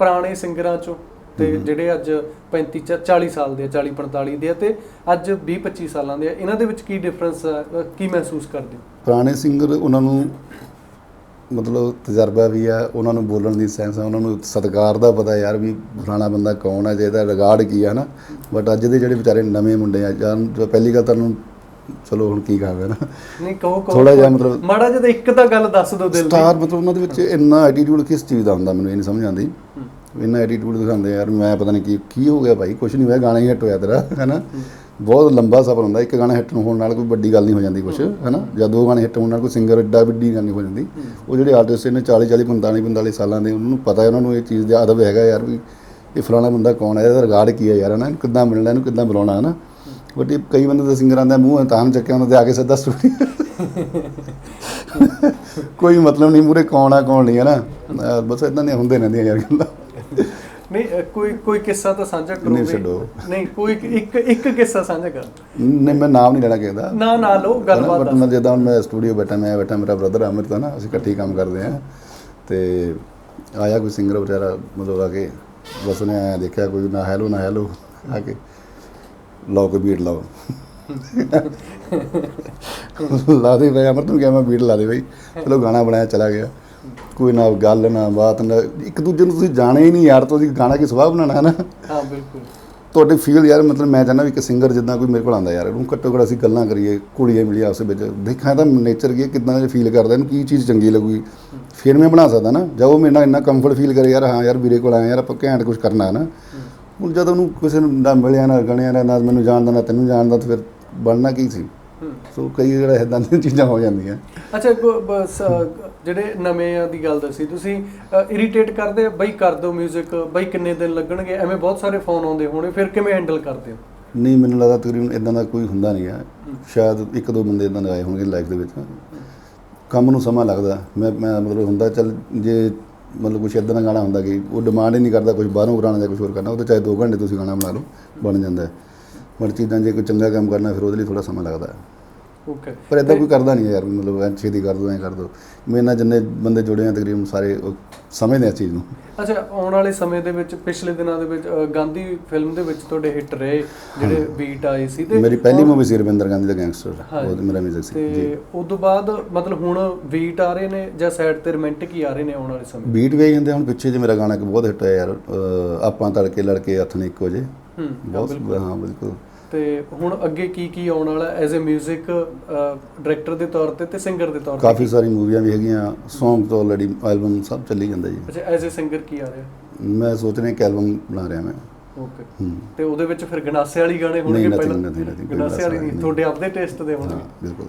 ਪੁਰਾਣੇ ਸਿੰਗਰਾਂ ਚੋਂ ਤੇ ਜਿਹੜੇ ਅੱਜ 35 ਚ- 40 ਸਾਲ ਦੇ ਆ 40 45 ਦੇ ਆ ਤੇ ਅੱਜ 20 25 ਸਾਲਾਂ ਦੇ ਆ ਇਹਨਾਂ ਦੇ ਵਿੱਚ ਕੀ ਡਿਫਰੈਂਸ ਕੀ ਮਹਿਸੂਸ ਕਰਦੇ ਹੋ? ਪੁਰਾਣੇ ਸਿੰਗਰ ਉਹਨਾਂ ਨੂੰ ਮਤਲਬ ਤਜਰਬਾ ਵੀ ਆ ਉਹਨਾਂ ਨੂੰ ਬੋਲਣ ਦੀ ਸੈਂਸ ਆ ਉਹਨਾਂ ਨੂੰ ਸਤਿਕਾਰ ਦਾ ਪਤਾ ਯਾਰ ਵੀ ਫਲਾਣਾ ਬੰਦਾ ਕੌਣ ਜੇ ਇਹਦਾ ਰਿਗਾਰਡ ਕੀ ਆ ਨਾ ਬਟ ਅੱਜ ਦੇ ਜਿਹੜੇ ਵਿਚਾਰੇ ਨਵੇਂ ਮੁੰਡੇ ਆ ਜੋ ਪਹਿਲੀ ਗੱਲ ਤੁਹਾਨੂੰ ਚਲੋ ਹੁਣ ਕੀ ਕਹਾਂਗੇ ਨਾ। ਨਹੀਂ ਕਹੋ ਕਹੋ ਥੋੜ੍ਹਾ ਜਿਹਾ ਮਤਲਬ- ਮਾੜਾ ਜਿਹਾ ਤਾਂ ਇੱਕ ਤਾਂ ਗੱਲ ਦੱਸ ਦਿਓ ਦਿਲ ਦੀ। ਸਟਾਰ ਮਤਲਬ ਉਹਨਾਂ ਦੇ ਵਿੱਚ ਇੰਨਾ ਐਟੀਟਿਊਡ ਕਿਸ ਚੀਜ਼ ਦਾ ਹੁੰਦਾ ਮੈਨੂੰ ਇਹ ਨਹੀਂ ਸਮਝ ਆਉਂਦੀ। ਇੰਨਾ ਐਟੀਟਿਊਡ ਦਿਖਾਉਂਦੇ ਯਾਰ ਮੈਂ ਪਤਾ ਨਹੀਂ ਕੀ ਕੀ ਹੋ ਗਿਆ ਭਾਈ ਕੁਝ ਨਹੀਂ ਹੋਇਆ ਗਾਣਾ ਹੀ ਹਿੱਟ ਹੋਇਆ ਤੇਰਾ ਹੈਨਾ? ਬਹੁਤ ਲੰਬਾ ਸਫ਼ਰ ਹੁੰਦਾ ਇੱਕ ਗਾਣਾ ਹਿੱਟ ਹੋਣ ਨਾਲ ਕੋਈ ਵੱਡੀ ਗੱਲ ਨਹੀਂ ਹੋ ਜਾਂਦੀ ਕੁਝ ਹੈਨਾ? ਜਾਂ ਦੋ ਗਾਣੇ ਹਿੱਟ ਹੋਣ ਨਾਲ ਕੋਈ ਸਿੰਗਰ ਐਡਾ ਵੱਡੀ ਗੱਲ ਨਹੀਂ ਹੋ ਜਾਂਦੀ। ਉਹ ਜਿਹੜੇ ਆਰਟਿਸਟ ਨੇ 40 40 45 45 ਸਾਲਾਂ ਦੇ ਉਹਨਾਂ ਨੂੰ ਪਤਾ ਹੈ ਉਹਨਾਂ ਨੂੰ ਇਹ ਚੀਜ਼ ਦਾ ਅਦਬ ਹੈਗਾ ਯਾਰ ਵੀ ਇਹ ਫਲਾਣਾ ਬੰਦਾ ਕੌਣ ਹੈ ਇਹਦਾ ਰਿਗਾਰਡ ਕੀ ਹੈ ਯਾਰ ਹੈਨਾ? ਕਿੱਦਾਂ ਮਿਲਣਾ ਇਹਨੂੰ ਕਿੱਦਾਂ ਬੁਲਾਉਣਾ ਹੈਨਾ? ਇਹ ਕਈ ਬੰਦੇ ਦੇ ਸਿੰਗਰਾਂ ਦਾ ਮੂੰਹ ਤਾਂ ਚੱਕਿਆ ਉਹਨਾਂ ਦੇ ਆ ਕੇ ਸਿੱਧਾ ਸਟੂਡੀਓ ਕੋਈ ਮਤਲਬ ਨਹੀਂ ਮੂਰੇ ਕੌਣ ਆ ਕੌਣ ਨਹੀਂ ਹੈ ਨਾ ਬਸ ਇਦਾਂ ਦੀਆਂ ਹੁੰਦੇ ਰਹਿੰਦੀਆਂ ਯਾਰ ਗੱਲਾਂ। ਨਹੀਂ ਕੋਈ ਕੋਈ ਕਿੱਸਾ ਤਾਂ ਸਾਂਝਾ ਕਰੋ ਨਹੀਂ, ਛੱਡੋ। ਨਹੀਂ ਕੋਈ ਇੱਕ- ਇੱਕ ਕਿੱਸਾ ਸਾਂਝਾ ਕਰ। ਨਹੀਂ ਮੈਂ ਨਾਮ ਨਹੀਂ ਲੈਣਾ ਕਹਿੰਦਾ ਨਾ ਨਾ ਲਓ ਗੱਲਬਾਤ ਬਟ ਮੈਂ ਜਦੋਂ ਮੈਂ ਸਟੂਡੀਓ ਬੈਠਾ ਮੈਂ ਬੈਠਾ ਮੇਰਾ ਬ੍ਰਦਰ ਅਮਿਤ ਹੈ ਨਾ ਅਸੀਂ ਇਕੱਠੇ ਕੰਮ ਕਰਦੇ ਆ। ਤੇ ਆਇਆ ਕੋਈ ਸਿੰਗਰ ਵਿਚਾਰਾ ਮਤਲਬ ਆ ਕੇ ਬਸ ਨੇ ਆਇਆ ਦੇਖਿਆ ਕੋਈ ਨਾ ਹੈਲੋ ਨਾ ਹੈਲੋ ਆ ਕੇ। ਲਾਓ ਕੋਈ ਬੀਟ ਲਾਓ। ਲਾ ਦੇ ਭਾਈ ਅਮਰ ਨੂੰ ਕਿਹਾ ਮੈਂ ਬੀਟ ਲਾ ਦੇ ਭਾਈ ਚਲੋ ਗਾਣਾ ਬਣਾਇਆ ਚਲਾ ਗਿਆ। ਕੋਈ ਨਾ ਗੱਲ ਨਾ ਬਾਤ ਨਾ ਇੱਕ ਦੂਜੇ ਨੂੰ ਤੁਸੀਂ ਜਾਣੇ ਹੀ ਨਹੀਂ ਯਾਰ ਤੁਸੀਂ ਗਾਣਾ ਕੀ ਸਵਾਹ ਬਣਾਉਣਾ ਹੈ ਨਾ? ਹਾਂ ਬਿਲਕੁਲ। ਤੁਹਾਡੇ ਫੀਲ ਯਾਰ ਮਤਲਬ ਮੈਂ ਚਾਹੁੰਦਾ ਵੀ ਇੱਕ ਸਿੰਗਰ ਜਿੱਦਾਂ ਕੋਈ ਮੇਰੇ ਕੋਲ ਆਂਦਾ ਯਾਰ ਉਹਨੂੰ ਘੱਟੋ ਘੱਟ ਅਸੀਂ ਗੱਲਾਂ ਕਰੀਏ ਕੁੜੀਆਂ ਮਿਲੀ ਆਪਸ ਵਿੱਚ। ਦੇਖਾਂ ਇਹਦਾ ਨੇਚਰ ਕੀ ਹੈ ਕਿਦਾਂ ਦਾ ਫੀਲ ਕਰਦਾ ਇਹਨੂੰ ਕੀ ਚੀਜ਼ ਚੰਗੀ ਲੱਗੂਗੀ। ਫਿਰ ਮੈਂ ਬਣਾ ਸਕਦਾ ਨਾ ਜਦ ਉਹ ਮੇਰੇ ਨਾਲ ਇੰਨਾ ਕੰਫਰਟ ਫੀਲ ਕਰੇ ਯਾਰ ਹਾਂ ਯਾਰ ਵੀਰੇ ਕੋਲ ਆਏ ਯਾਰ ਆਪਾਂ ਘੈਂਟ ਕੁਝ ਕਰਨਾ ਹੈ ਨਾ? ਹੁਣ ਜਦ ਉਹਨੂੰ ਕਿਸੇ ਨੂੰ ਨਾ ਮਿਲਿਆ ਨਾ ਗਣਿਆ ਨਾ ਨਾ ਮੈਨੂੰ ਜਾਣਦਾ ਨਾ ਤੈਨੂੰ ਜਾਣਦਾ ਤਾਂ ਫਿਰ ਬਣਨਾ ਕੀ ਸੀ? ਸੋ ਕਈ ਜਿਹੜਾ ਇਦਾਂ ਦੀਆਂ ਚੀਜ਼ਾਂ ਹੋ ਜਾਂਦੀਆਂ। ਅੱਛਾ ਬਸ ਜਿਹੜੇ ਨਵੇਂ ਦੀ ਗੱਲ ਦੱਸੀ ਤੁਸੀਂ ਇਰੀਟੇਟ ਕਰਦੇ ਆ, ਬਈ ਕਰ ਦਿਓ 뮤직 ਬਈ ਕਿੰਨੇ ਦਿਨ ਲੱਗਣਗੇ ਐਵੇਂ ਬਹੁਤ ਸਾਰੇ ਫੋਨ ਆਉਂਦੇ ਹੋਣੇ ਫਿਰ ਕਿਵੇਂ ਹੈਂਡਲ ਕਰਦੇ ਹੋ? ਨਹੀਂ ਮੈਨੂੰ ਲੱਗਦਾ ਤਕਰੀਬਨ ਇਦਾਂ ਦਾ ਕੋਈ ਹੁੰਦਾ ਨਹੀਂ ਹੈ। ਸ਼ਾਇਦ ਇੱਕ ਦੋ ਬੰਦੇ ਇਦਾਂ ਦੇ ਆਏ ਹੋਣਗੇ ਲਾਈਫ ਦੇ ਵਿੱਚ। ਕੰਮ ਨੂੰ ਸਮਾਂ ਲੱਗਦਾ। ਮੈਂ ਮੈਂ ਮਤਲਬ ਹੁੰਦਾ ਚੱਲ ਜੇ ਮਤਲਬ ਕੁਛ ਇਦਾਂ ਦਾ ਗਾਣਾ ਹੁੰਦਾ ਕਿ ਉਹ ਡਿਮਾਂਡ ਹੀ ਨਹੀਂ ਕਰਦਾ ਕੁਝ ਬਾਹਰੋਂ ਕਰਾਉਣਾ ਜਾਂ ਕੁਝ ਹੋਰ ਕਰਨਾ ਉਹ ਤਾਂ ਚਾਹੇ 2 ਘੰਟੇ ਤੁਸੀਂ ਗਾਣਾ ਬਣਾ ਲਓ ਬਣ ਜਾਂਦਾ ਹੈ। ਪਰ ਚੀਜ਼ਾਂ ਜੇ ਕੋਈ ਚੰਗਾ ਕੰਮ ਕਰਨਾ ਫਿਰ ਉਹਦੇ ਲਈ ਥੋੜਾ ਸਮਾਂ ਲੱਗਦਾ ਹੈ। ਓਕੇ ਪਰ ਇਦਾਂ ਕੋਈ ਕਰਦਾ ਨਹੀਂ ਯਾਰ ਮਤਲਬ ਐਂ ਛੇਤੀ ਕਰ ਦੋ ਐਂ ਕਰ ਦੋ। ਮੇਰੇ ਨਾਲ ਜਿੰਨੇ ਬੰਦੇ ਜੁੜੇ ਆ ਤਕਰੀਬਨ ਸਾਰੇ ਸਮਝਦੇ ਆ ਚੀਜ਼ ਨੂੰ। ਅੱਛਾ ਆਉਣ ਵਾਲੇ ਸਮੇਂ ਦੇ ਵਿੱਚ ਪਿਛਲੇ ਦਿਨਾਂ ਦੇ ਵਿੱਚ ਗਾਂਧੀ ਫਿਲਮ ਦੇ ਵਿੱਚ ਤੁਹਾਡੇ ਹਿੱਟ ਰਹੇ ਜਿਹੜੇ ਬੀਟ ਆਏ ਸੀ ਤੇ ਮੇਰੀ ਪਹਿਲੀ ਮੂਵੀ ਸੀ ਰਵਿੰਦਰ ਗਾਂਧੀ ਦਾ ਗੈਂਗਸਟਰ। ਉਹ ਮੇਰਾ ਮਿਊਜ਼ਿਕ ਸੀ। ਜੀ ਤੇ ਉਸ ਤੋਂ ਬਾਅਦ ਮਤਲਬ ਹੁਣ ਬੀਟ ਆ ਰਹੇ ਨੇ ਜਾਂ ਸਾਈਡ ਤੇ ਰੋਮਾਂਟਿਕ ਹੀ ਆ ਰਹੇ ਨੇ ਆਉਣ ਵਾਲੇ ਸਮੇਂ? ਬੀਟ ਵੀ ਆਈ ਜਾਂਦੇ ਹੁਣ ਪਿੱਛੇ ਜੇ ਮੇਰਾ ਗਾਣਾ ਇੱਕ ਬਹੁਤ ਹਿੱਟ ਹੋਇਆ ਯਾਰ ਆਪਾਂ ਤੜਕੇ ਲੜਕੇ ਹੱਥ ਨੇ ਇੱਕੋ ਜੇ ਬਹੁਤ ਹਾਂ ਬਿਲਕੁਲ। ਤੇ ਹੁਣ ਅੱਗੇ ਕੀ ਕੀ ਆਉਣ ਵਾਲਾ ਐਜ਼ ਅ 뮤직 ਡਾਇਰੈਕਟਰ ਦੇ ਤੌਰ ਤੇ ਤੇ ਸਿੰਗਰ ਦੇ ਤੌਰ ਤੇ? ਕਾਫੀ ਸਾਰੀ ਮੂਵੀਆਂ ਵੀ ਹੈਗੀਆਂ। Song ਤੋਂ ਆਲਰੇਡੀ ਐਲਬਮ ਸਭ ਚੱਲੀ ਜਾਂਦਾ ਜੀ। ਅੱਛਾ ਐਜ਼ ਅ ਸਿੰਗਰ ਕੀ ਆ ਰਿਹਾ? ਮੈਂ ਸੋਚ ਰਿਹਾ ਕਿ ਐਲਬਮ ਬਣਾ ਰਿਹਾ ਮੈਂ। ਓਕੇ ਤੇ ਉਹਦੇ ਵਿੱਚ ਫਿਰ ਗਨਾਸੇ ਵਾਲੀ ਗਾਣੇ ਹੋਣਗੇ ਪਹਿਲਾਂ? ਗਨਾਸੇ ਵਾਲੀ ਨਹੀਂ ਤੁਹਾਡੇ ਆਪਦੇ ਟੇਸਟ ਦੇ ਹੋਣਗੇ? ਬਿਲਕੁਲ।